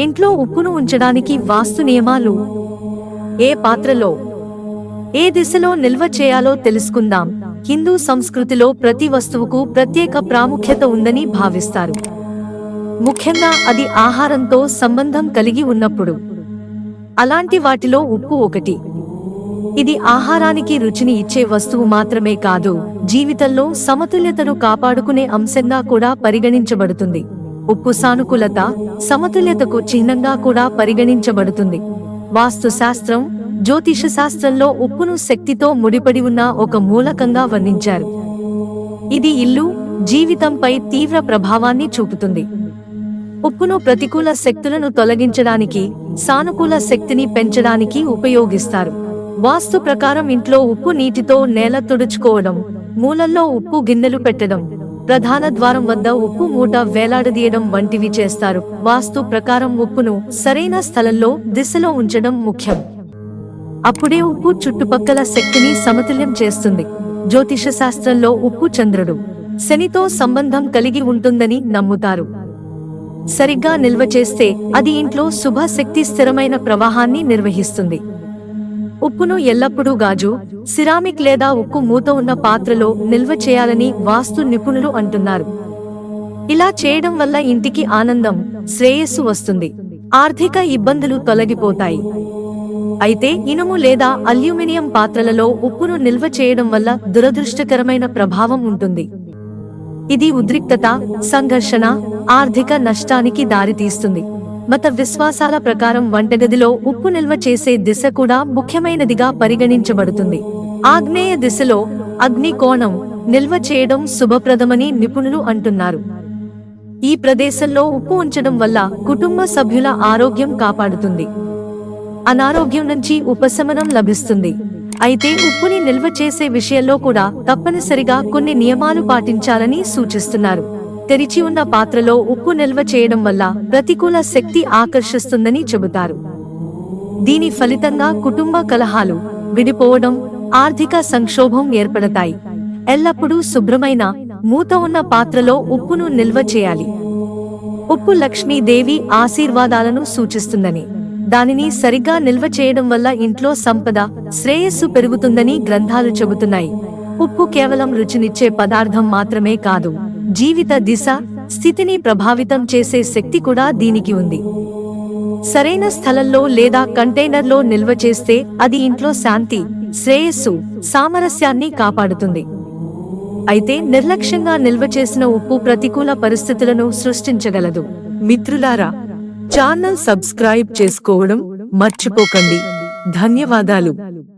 ఇంట్లో ఉప్పును ఉంచడానికి వాస్తు నియమాలు ఏ పాత్రలో ఏ దిశలో నిల్వ చేయాలో తెలుసుకుందాం. హిందూ సంస్కృతిలో ప్రతి వస్తువుకు ప్రత్యేక ప్రాముఖ్యత ఉందని భావిస్తారు. ముఖ్యంగా అది ఆహారంతో సంబంధం కలిగి ఉన్నప్పుడు. అలాంటి వాటిలో ఉప్పు ఒకటి. ఇది ఆహారానికి రుచిని ఇచ్చే వస్తువు మాత్రమే కాదు జీవితంలో సమతుల్యతను కాపాడుకునే అంశంగా కూడా పరిగణించబడుతుంది. ఉప్పు సానుకూలత సమతుల్యతకు చిహ్నంగా కూడా పరిగణించబడుతుంది. వాస్తు శాస్త్రం జ్యోతిష శాస్త్రంలో ఉప్పును శక్తితో ముడిపడి ఉన్న ఒక మూలకంగా వర్ణించారు. ఇది ఇల్లు జీవితంపై తీవ్ర ప్రభావాన్ని చూపుతుంది. ఉప్పును ప్రతికూల శక్తులను తొలగించడానికి సానుకూల శక్తిని పెంచడానికి ఉపయోగిస్తారు. వాస్తు ప్రకారం ఇంట్లో ఉప్పు నీటితో నేల తుడుచుకోవడం మూలల్లో ఉప్పు గిన్నెలు పెట్టడం ప్రధాన ద్వారం వద్ద ఉప్పు మూట వేలాడదీయడం వంటివి చేస్తారు. వాస్తు ప్రకారం ఉప్పును సరైన స్థలంలో దిశలో ఉంచడం ముఖ్యం. అప్పుడే ఉప్పు చుట్టుపక్కల శక్తిని సమతుల్యం చేస్తుంది. జ్యోతిష శాస్త్రంలో ఉప్పు చంద్రుడు. శనితో సంబంధం కలిగి ఉంటుందని నమ్ముతారు. సరిగ్గా నిల్వ చేస్తే అది ఇంట్లో శుభ శక్తి స్థిరమైన ప్రవాహాన్ని నిర్వహిస్తుంది. ఉప్పును ఎల్లప్పుడూ గాజు సిరామిక్ లేదా ఉక్కు మూత ఉన్న పాత్రలో నిల్వ చేయాలని వాస్తు నిపుణులు అంటున్నారు. ఇలా చేయడం వల్ల ఇంటికి ఆనందం శ్రేయస్సు వస్తుంది. ఆర్థిక ఇబ్బందులు తొలగిపోతాయి. అయితే ఇనుము లేదా అల్యూమినియం పాత్రలలో ఉప్పును నిల్వ చేయడం వల్ల దురదృష్టకరమైన ప్రభావం ఉంటుంది. ఇది ఉద్రిక్తత సంఘర్షణ ఆర్థిక నష్టానికి దారితీస్తుంది. మత విశ్వాసాల ప్రకారం వంటగదిలో ఉప్పు నిల్వ చేసే దిశ కూడా ముఖ్యమైనదిగా పరిగణించబడుతుంది. ఆగ్నేయ దిశలో అగ్ని కోణం నిల్వ చేయడం శుభప్రదమని నిపుణులు అంటున్నారు. ఈ ప్రదేశంలో ఉప్పు ఉంచడం వల్ల కుటుంబ సభ్యుల ఆరోగ్యం కాపాడుతుంది. అనారోగ్యం నుంచి ఉపశమనం లభిస్తుంది. అయితే ఉప్పుని నిల్వ చేసే విషయంలో కూడా తప్పనిసరిగా కొన్ని నియమాలు పాటించాలని సూచిస్తున్నారు. తెరిచి ఉన్న పాత్రలో ఉప్పు నిల్వ చేయడం వల్ల ప్రతికూల శక్తి ఆకర్షిస్తుందని చెబుతారు. దీని ఫలితంగా కుటుంబ కలహాలు విడిపోవడం ఆర్థిక సంక్షోభం ఏర్పడతాయి. ఎల్లప్పుడూ శుభ్రమైన మూత ఉన్న పాత్రలో ఉప్పును నిల్వ చేయాలి. ఉప్పు లక్ష్మీదేవి ఆశీర్వాదాలను సూచిస్తుందని దానిని సరిగ్గా నిల్వ చేయడం వల్ల ఇంట్లో సంపద శ్రేయస్సు పెరుగుతుందని గ్రంథాలు చెబుతున్నాయి. ఉప్పు కేవలం రుచినిచ్చే పదార్థం మాత్రమే కాదు. జీవిత దిశ స్థితిని ప్రభావితం చేసే శక్తి కూడా దీనికి ఉంది. సరైన స్థలంలో లేదా కంటైనర్లో నిల్వ చేస్తే అది ఇంట్లో శాంతి శ్రేయస్సు సామరస్యాన్ని కాపాడుతుంది. అయితే నిర్లక్ష్యంగా నిల్వ చేసిన ఉప్పు ప్రతికూల పరిస్థితులను సృష్టించగలదు. మిత్రులారా ఛానల్ సబ్స్క్రైబ్ చేసుకోవడం మర్చిపోకండి. ధన్యవాదాలు.